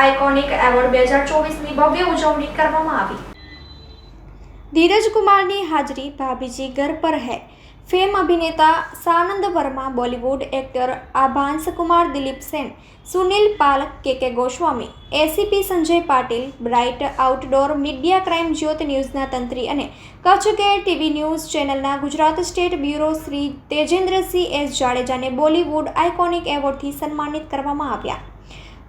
Iconic award બે હજાર ચોવીસની ભવ્ય ઉજવણી કરવામાં આવી. ધીરજ કુમારની હાજરી ભાભીજી ઘર પર હૈ. ફેમ અભિનેતા Sanand Varma, Bollywood actor Aabhas Kumar, Dilip Sen, Sunil Pal K K Goswami ACP Sanjay Patil, bright outdoor media crime Jyot ન્યૂઝના તંત્રી અને કચ્છ કેર ટીવી ન્યૂઝ ચેનલના Gujarat state bureau Shri Tejendrasinh S જાડેજાને Bollywood iconic એવોર્ડથી સન્માનિત કરવામાં આવ્યા.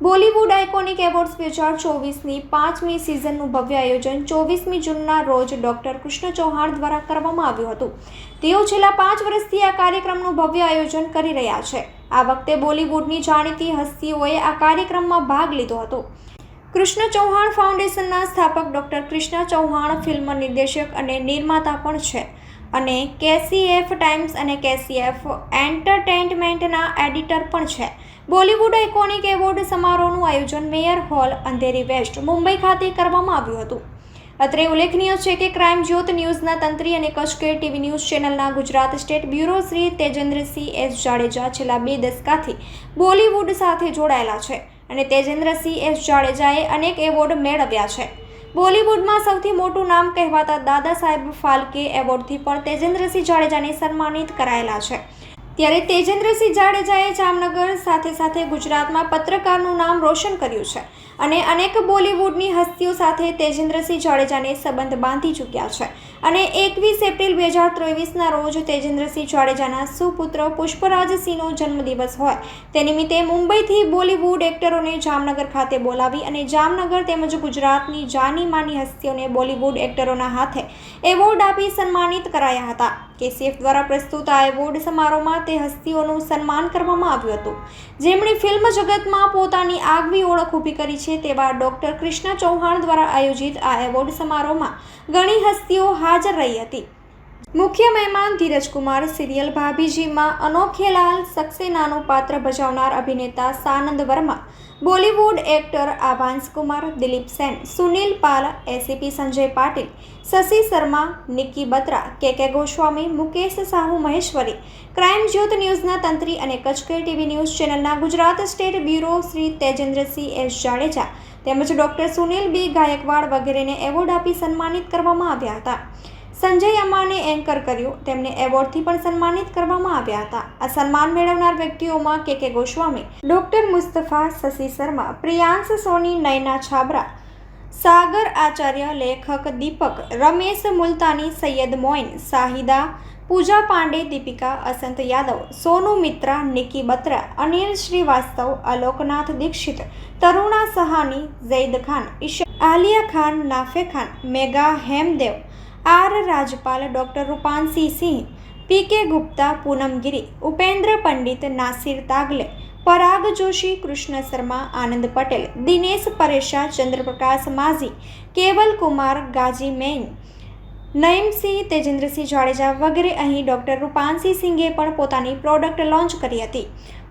Bollywood iconic awards બે હજાર ચોવીસની પાંચમી સિઝનનું ભવ્ય આયોજન ચોવીસમી જૂનના રોજ ડોક્ટર કૃષ્ણ ચૌહાણ દ્વારા કરવામાં આવ્યું હતું. તેઓ છેલ્લા પાંચ વર્ષથી આ કાર્યક્રમનું ભવ્ય આયોજન કરી રહ્યા છે. આ વખતે બોલિવૂડની જાણીતી હસ્તીઓએ આ કાર્યક્રમમાં ભાગ લીધો હતો. કૃષ્ણ ચૌહાણ ફાઉન્ડેશનના સ્થાપક ડૉક્ટર કૃષ્ણ ચૌહાણ ફિલ્મ નિર્દેશક અને નિર્માતા પણ છે અને કેસીએફ ટાઈમ્સ અને કેસીએફ એન્ટરટેનમેન્ટના એડિટર પણ છે. બોલિવૂડ આઇકોનિક એવોર્ડ સમારોહનું આયોજન mayor hall Andheri west Mumbai ખાતે કરવામાં આવ્યું હતું. અત્રે ઉલ્લેખનીય છે કે ક્રાઇમ જ્યોત ન્યૂઝના તંત્રી અને કચકેર ટીવી ન્યૂઝ ચેનલના Gujarat state bureau Shri Tejendrasinh S Jadeja છેલ્લા બે દશકાથી બોલિવૂડ સાથે જોડાયેલા છે અને તેજેન્દ્રસિંહ એસ જાડેજાએ અનેક એવોર્ડ મેળવ્યા છે. બોલિવૂડમાં સૌથી મોટું નામ કહેવાતા દાદા સાહેબ ફાલ્કે એવોર્ડથી પણ તેજેન્દ્રસિંહ જાડેજાને સન્માનિત કરાયેલા છે. ત્યારે તેજેન્દ્રસિંહ જાડેજાએ જામનગર સાથે સાથે ગુજરાતમાં પત્રકારનું નામ રોશન કર્યું છે અને અનેક બોલિવૂડની હસ્તીઓ સાથે તેજેન્દ્રસિંહ જાડેજાને સંબંધ બાંધી ચૂક્યા છે. અને એકવીસ એપ્રિલ બે હજાર ત્રેવીસના રોજ તેજેન્દ્રસિંહ જાડેજાના સુપુત્ર પુષ્પરાજસિંહનો જન્મદિવસ હોય. તે નિમિત્તે મુંબઈથી બોલિવૂડ એક્ટરોને જામનગર ખાતે બોલાવી અને જામનગર તેમજ ગુજરાતની જાની માની હસ્તીઓને બોલિવૂડ એક્ટરોના હાથે એવોર્ડ આપી સન્માનિત કરાયા હતા. કેસીએફ દ્વારા પ્રસ્તુત આ એવોર્ડ સમારોહમાં તે હસ્તીઓનું સન્માન કરવામાં આવ્યું હતું. જેમણે ફિલ્મ જગતમાં પોતાની આગવી ઓળખ ઊભી કરી છે તેવા ડૉક્ટર કૃષ્ણ ચૌહાણ દ્વારા આયોજિત આ એવોર્ડ સમારોહમાં ઘણી હસ્તીઓ હાજર રહી હતી. મુખ્ય મહેમાન ધીરજકુમાર, સિરિયલ ભાભીજીમાં અનોખેલાલ સક્સેનાનું પાત્ર ભજવનાર અભિનેતા Sanand Varma, Bollywood actor Aabhas Kumar, Dilip Sen, Sunil Pal, ACP Sanjay Patil, Shashi Sharma Nikki Batra K K Goswami, Mukesh Sahu Maheshwari, crime Jyot ન્યૂઝના તંત્રી અને કચકે ટીવી ન્યૂઝ ચેનલના Gujarat state bureau Shri Tejendrasinh S Jadeja તેમજ doctor Sunil બી ગાયકવાડ વગેરેને award આપી સન્માનિત કરવામાં આવ્યા હતા. સંજય અમ્માને એન્કર કર્યું. તેમને એવોર્ડથી પણ સન્માનિત કરવામાં આવ્યા હતા. આ સન્માન મેળવનાર વ્યક્તિઓમાં K K Goswami, doctor Mustafa Shashi Sharma, Priyansh Soni, Nayana Chhabra, Sagar Acharya, લેખક Deepak, Ramesh Multani, Sayyed Moin Shahida Pooja Pandey, Deepika Asant Yadav, Sonu Mitra, Nikki Batra, Anil Shrivastava, Aloknath Dixit, Taruna Sahani Zaid Khan, Isha, Aliya Khan Nafe Khan, Mega Hemdev R Rajpal, doctor Rupanshi Singh, P K Gupta, Poonamgiri, Upendra Pandit, Nasir તાગલે, પરાગ જોશી, કૃષ્ણ શર્મા, આનંદ પટેલ, દિનેશ પરેશા, ચંદ્રપ્રકાશ માઝી, કેવલ કુમાર, ગાજી મેન નયમસિંહ તેજેન્દ્રસિંહ જાડેજા વગેરે અહીં doctor રૂપાંશી સિંઘે પણ પોતાની product launch કરી હતી.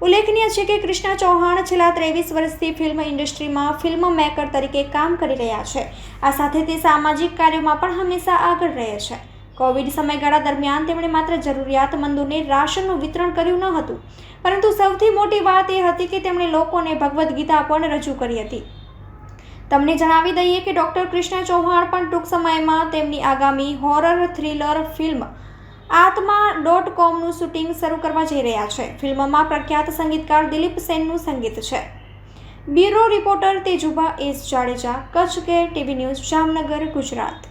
ઉલ્લેખનીય છે કે કૃષ્ણા ચૌહાણ છેલ્લા ત્રેવીસ વર્ષથી ફિલ્મ ઇન્ડસ્ટ્રીમાં ફિલ્મ મેકર તરીકે કામ કરી રહ્યા છે. આ સાથે તે સામાજિક કાર્યોમાં પણ હંમેશા આગળ રહે છે. કોવિડ સમયગાળા દરમિયાન તેમણે માત્ર જરૂરિયાતમંદોને રાશનનું વિતરણ કર્યું ન હતું. પરંતુ સૌથી મોટી વાત એ હતી કે તેમણે લોકોને ભગવદ્ ગીતા પણ રજૂ કરી હતી. તમને જણાવી દઈએ કે ડૉક્ટર કૃષ્ણ ચૌહાણ પણ ટૂંક સમયમાં તેમની આગામી horror thriller film Atma dot કોમનું shooting શરૂ કરવા જઈ રહ્યા છે. ફિલ્મમાં પ્રખ્યાત સંગીતકાર દિલીપ સેનનું સંગીત છે. Bureau reporter Tejuba S Jadeja, Kutch K TV news, Jamnagar, Gujarat.